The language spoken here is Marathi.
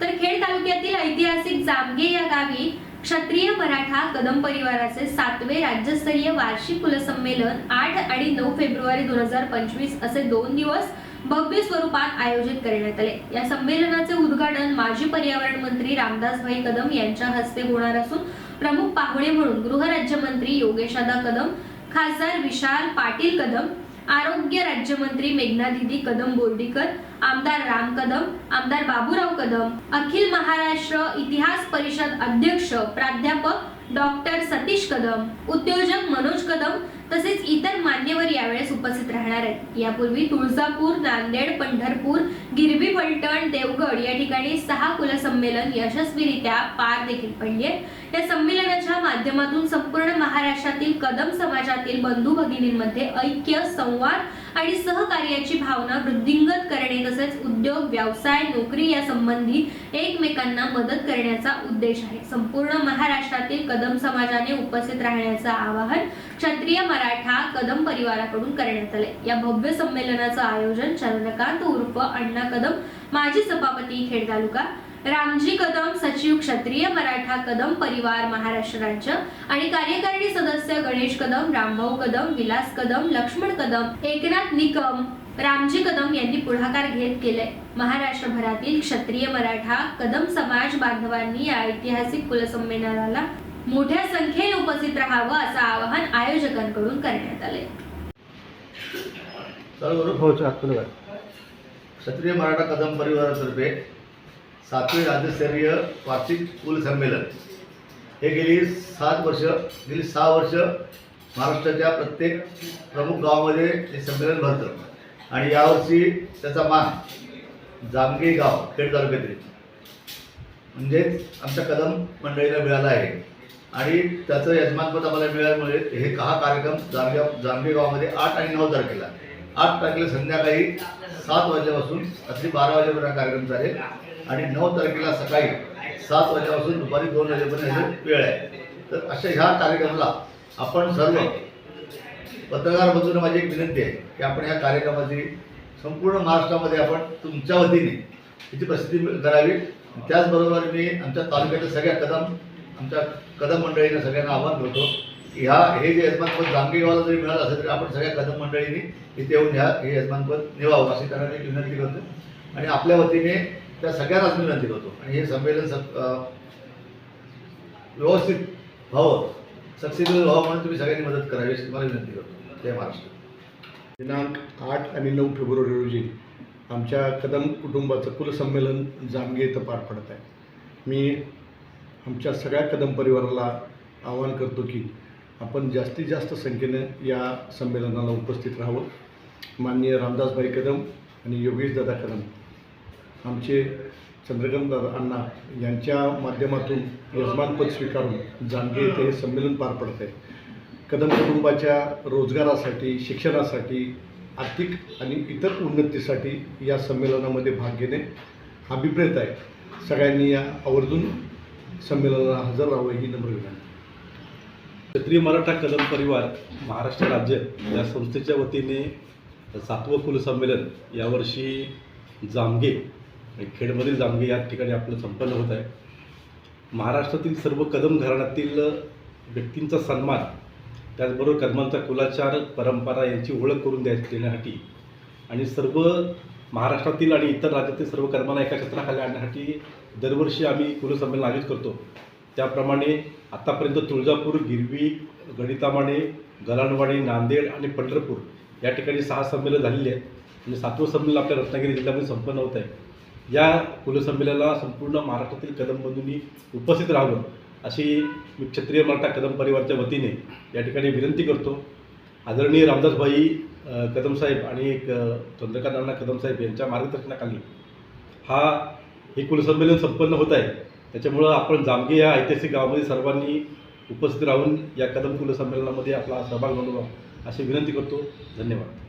तर खेड तालुक्यातील ऐतिहासिक जामगे या गावी क्षत्रिय मराठा कदम परिवाराचे सातवे राज्यस्तरीय वार्षिक कुलसंमेलन आठ आणि नऊ फेब्रुवारी दोन हजार पंचवीस असे दोन दिवस भव्य स्वरूपात आयोजित करण्यात आले. या संमेलनाचे उद्घाटन माजी पर्यावरण मंत्री रामदासभाई कदम यांच्या हस्ते होणार असून प्रमुख पाहुणे म्हणून गृहराज्यमंत्री योगेशादा कदम खासदार विशाल पाटील कदम आरोग्य राज्यमंत्री मेघना दिदी कदम बोर्डीकर आमदार राम कदम आमदार बाबूराव कदम अखिल महाराष्ट्र इतिहास परिषद अध्यक्ष प्राध्यापक डॉक्टर सतीश कदम उद्योजक मनोज कदम तसेच इतर मान्यवर यावेळेस उपस्थित राहणार आहेत. यापूर्वी तुळजापूर नांदेड पंढरपूर गिरबी फलटण देवगड या ठिकाणी सहा कुलसंमेलन यशस्वीरित्या पार देखील पडले. या संमेलनाच्या माध्यमातून संपूर्ण महाराष्ट्रातील कदम समाजातील बंधू भगिनींमध्ये ऐक्य संवाद आणि सहकार्याची भावना वृद्धिंगत करणे तसेच उद्योग व्यवसाय नोकरी या संबंधी एकमेकांना मदत करण्याचा उद्देश आहे. संपूर्ण महाराष्ट्रातील कदम समाजाने उपस्थित राहण्याचं आवाहन क्षत्रिय मराठा कदम परिवाराकडून करण्यात आले या भव्य संमेलनाचं आयोजन चंद्रकांत उर्फ अण्णा कदम माजी सभापती खेड तालुका रामजी कदम सचिव क्षत्रिय मराठा कदम परिवार महाराष्ट्र राज्य आणि कार्यकारिणी सदस्य गणेश कदम रामभाऊ कदम विलास कदम लक्ष्मण कदम एकनाथ निकम रामजी कदम यांनी पुढाकार घेत केले महाराष्ट्रभरातील क्षत्रिय मराठा कदम समाज बांधवांनी या ऐतिहासिक कुलसंमेलनाला मोठ्या संख्येने उपस्थित राहावं असं आवाहन आयोजकांकडून करण्यात आले क्षत्रिय मराठा कदम परिवारातर्फे सातवे राज्यस्तरीय वार्षिक कुल संमेलन. हे गेली सात वर्ष गेली सहा वर्ष महाराष्ट्राच्या प्रत्येक प्रमुख गावामध्ये हे संमेलन भरतं. आणि यावर्षी त्याचा मान जामगे गाव खेड तालुक्यातील म्हणजेच आमच्या कदम मंडळीला मिळाला आहे. आणि त्याचं यजमानपद आम्हाला मिळाल्यामुळे हे हा कार्यक्रम जामगे जामगे गावामध्ये आठ आणि नऊ तारखेला आठ तारखेला संध्याकाळी सात वाजल्यापासून रात्री बारा वाजेपर्यंत कार्यक्रम चालेल. आणि नऊ तारखेला सकाळी सात वाजेपासून दुपारी दोन वाजेपर्यंत वेळ आहे. तर अशा ह्या कार्यक्रमाला आपण सर्व पत्रकार बंधूंना माझी एक विनंती आहे की आपण ह्या कार्यक्रमाची संपूर्ण महाराष्ट्रामध्ये आपण तुमच्या वतीने याची प्रसिद्धी करावी. त्याचबरोबर मी आमच्या तालुक्याच्या सगळ्या कदम आमच्या कदम मंडळीनं सगळ्यांना आवाहन करतो की ह्या हे जे यजमानपद जामगे जरी मिळालं असेल तरी आपण सगळ्या कदम मंडळींनी इथे येऊन ह्या हे यजमानपद निवावं अशी त्यांना विनंती करतो. आणि आपल्या वतीने त्या सगळ्यांनाच विनंती करतो आणि हे संमेलन सक व्यवस्थित व्हावं. सक्सेसफुल व्हावं म्हणून तुम्ही सगळ्यांनी मदत करावी अशी तुम्हाला विनंती करतो. जय महाराष्ट्र. दिनांक आठ आणि नऊ फेब्रुवारी रोजी आमच्या कदम कुटुंबाचं कुलसंमेलन जामगे इथं पार पडत आहे. मी आमच्या सगळ्या कदम परिवाराला आवाहन करतो की आपण जास्तीत जास्त संख्येनं या संमेलनाला उपस्थित राहावं. माननीय रामदासभाई कदम आणि योगेश दादा कदम आमचे चंद्रकांत दादा अण्णा यांच्या माध्यमातून यजमानपद स्वीकारून जामगे येथे हे संमेलन पार पडत आहे कदम कुटुंबाच्या रोजगारासाठी शिक्षणासाठी आर्थिक आणि इतर उन्नतीसाठी या संमेलनामध्ये भाग घेणे अभिप्रेत आहे. सगळ्यांनी या आवर्जून संमेलनाला हजर राहावं ही नम्र विनंती. क्षत्रिय मराठा कदम परिवार महाराष्ट्र राज्य या संस्थेच्या वतीने सातवं कुलसंमेलन यावर्षी जामगे आणि खेडमधील जामगे या ठिकाणी आपलं संपन्न होत आहे. महाराष्ट्रातील सर्व कदम घराण्यातील व्यक्तींचा सन्मान त्याचबरोबर कदमांचा कुलाचार परंपरा यांची ओळख करून द्याय देण्यासाठी आणि सर्व महाराष्ट्रातील आणि इतर राज्यातील सर्व कर्मांना एका छत्राखाली आणण्यासाठी दरवर्षी आम्ही कुलसंमेलन आयोजित करतो. त्याप्रमाणे आत्तापर्यंत तुळजापूर गिरवी गणितामाणे गलाणवाडी नांदेड आणि पंढरपूर या ठिकाणी सहा संमेलन झालेली आहेत. आणि सातवं संमेलन आपल्या रत्नागिरी जिल्ह्यामध्ये संपन्न होत आहे. या कुलसंमेलनाला संपूर्ण महाराष्ट्रातील कदम बंधूंनी उपस्थित राहावं अशी मी क्षत्रिय मराठा कदम परिवारच्या वतीने या ठिकाणी विनंती करतो. आदरणीय रामदासभाई कदमसाहेब आणि एक अ, चंद्रकांत अण्णा यांच्या मार्गदर्शनाखाली हा हे कुलसंमेलन संपन्न होत आहे. त्याच्यामुळं आपण जामगे या ऐतिहासिक गावामध्ये सर्वांनी उपस्थित राहून या कदम कुलसंमेलनामध्ये आपला सहभाग नोंदवा अशी विनंती करतो. धन्यवाद.